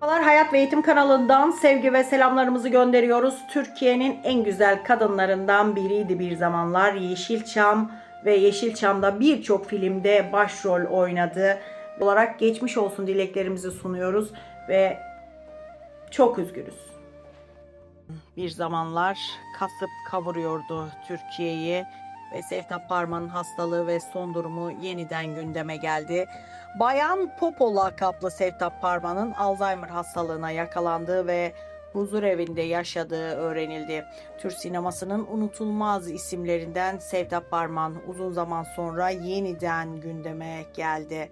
Merhabalar, Hayat ve Eğitim kanalından sevgi ve selamlarımızı gönderiyoruz. Türkiye'nin en güzel kadınlarından biriydi bir zamanlar Yeşilçam ve Yeşilçam'da birçok filmde başrol oynadı. olarak geçmiş olsun dileklerimizi sunuyoruz ve çok üzgünüz. Bir zamanlar kasıp kavuruyordu Türkiye'yi ve Sevtap Parman'ın hastalığı ve son durumu yeniden gündeme geldi. Bayan Popo lakaplı Sevtap Parman'ın Alzheimer hastalığına yakalandığı ve huzur evinde yaşadığı öğrenildi. Türk sinemasının unutulmaz isimlerinden Sevtap Parman uzun zaman sonra yeniden gündeme geldi.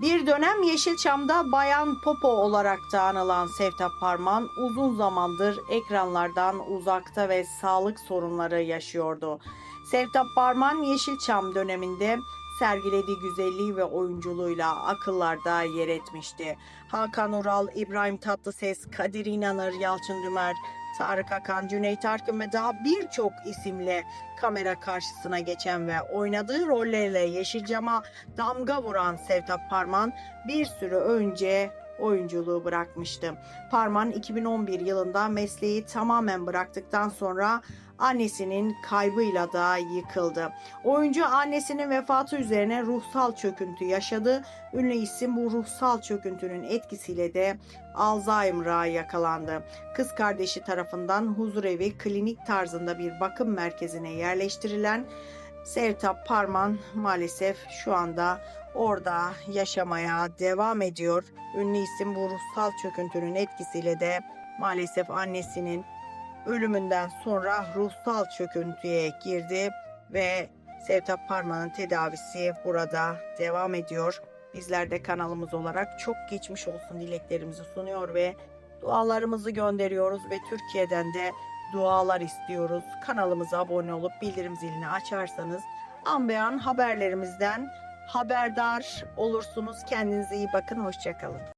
Bir dönem Yeşilçam'da Bayan Popo olarak da anılan Sevtap Parman uzun zamandır ekranlardan uzakta ve sağlık sorunları yaşıyordu. Sevtap Parman Yeşilçam döneminde sergilediği güzelliği ve oyunculuğuyla akıllarda yer etmişti. Hakan Ural, İbrahim Tatlıses, Kadir İnanır, Yalçın Dümer, Tarık Akan, Cüneyt Arkın ve daha birçok isimle kamera karşısına geçen ve oynadığı rollerle Yeşilcam'a damga vuran Sevtap Parman bir süre önce oyunculuğu bırakmıştı. Parman 2011 yılında mesleği tamamen bıraktıktan sonra annesinin kaybıyla da yıkıldı. Oyuncu annesinin vefatı üzerine ruhsal çöküntü yaşadı. Ünlü isim bu ruhsal çöküntünün etkisiyle de Alzheimer'a yakalandı. Kız kardeşi tarafından huzurevi klinik tarzında bir bakım merkezine yerleştirilen Sevtap Parman maalesef şu anda orada yaşamaya devam ediyor. Ünlü isim bu ruhsal çöküntünün etkisiyle de maalesef annesinin ölümünden sonra ruhsal çöküntüye girdi ve Sevtap Parman'ın tedavisi burada devam ediyor. Bizler de kanalımız olarak çok geçmiş olsun dileklerimizi sunuyor ve dualarımızı gönderiyoruz ve Türkiye'den de dualar istiyoruz. Kanalımıza abone olup bildirim zilini açarsanız an be an haberlerimizden haberdar olursunuz. Kendinize iyi bakın. Hoşçakalın.